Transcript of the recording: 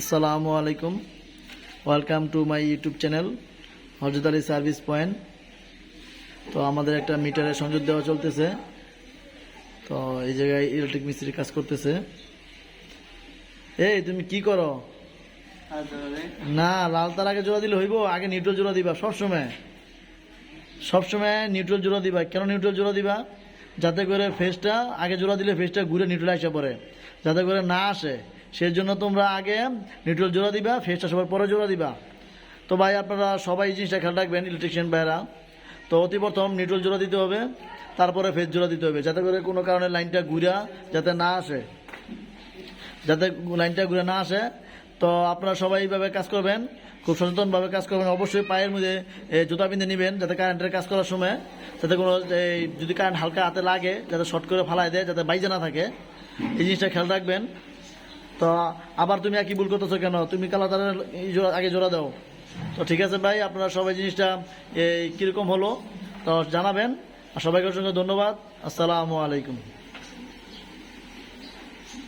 আসসালামু আলাইকুম। Welcome to my YouTube channel Hazrat Ali service point তো আমাদের একটা মিটারে সংযোগ দেওয়া চলতেছে। তো এই জায়গায় ইলেকট্রিক মিস্ত্রি কাজ করতেছে। এই তুমি কি করো? না লাল তার আগে জোড়া দিলে হইব আগে নিউট্রাল জোড়া দিবা সবসময়। সবসময় নিউট্রাল জোড়া দিবা কেন নিউট্রাল জোড়া দিবা? যাতে করে ফেসটা আগে জোড়া দিলে ফেসটা ঘুরে নিউট্রাল আসে পড়ে। যাতে করে না আসে সেই জন্য তোমরা আগে নিউট্রাল জোড়া দিবা ফেসটা সবার পরে জোড়া দিবা। তো ভাই, আপনারা সবাই জিনিসটা খেয়াল রাখবেন ইলেকট্রিশিয়ান ভাইরা। তো অতি প্রথম নিউট্রাল জোড়া দিতে হবে, তারপরে ফেস জোড়া দিতে হবে, যাতে করে কোনো কারণে লাইনটা ঘুরা যাতে না আসে। যাতে লাইনটা ঘুরে না আসে তো আপনারা সবাই এইভাবে কাজ করবেন, খুব সচেতনভাবে কাজ করবেন। অবশ্যই পায়ের মধ্যে জুতা পিঁধে নেবেন যাতে কারেন্টের কাজ করার সময়, যাতে কোনো যদি কারেন্ট হালকা হাতে লাগে, যাতে শর্ট করে ফালাই দেয়, যাতে বাইজে না থাকে। এই জিনিসটা খেয়াল রাখবেন। তো আবার তুমি একই ভুল করতেছো কেন? তুমি কালা জোড়া, আগে জোড়া দাও। তো ঠিক আছে ভাই, আপনারা সবাই জিনিসটা এই কীরকম হলো, তো জানাবেন। আর সবাইকে অসংখ্য ধন্যবাদ। আসসালামু আলাইকুম।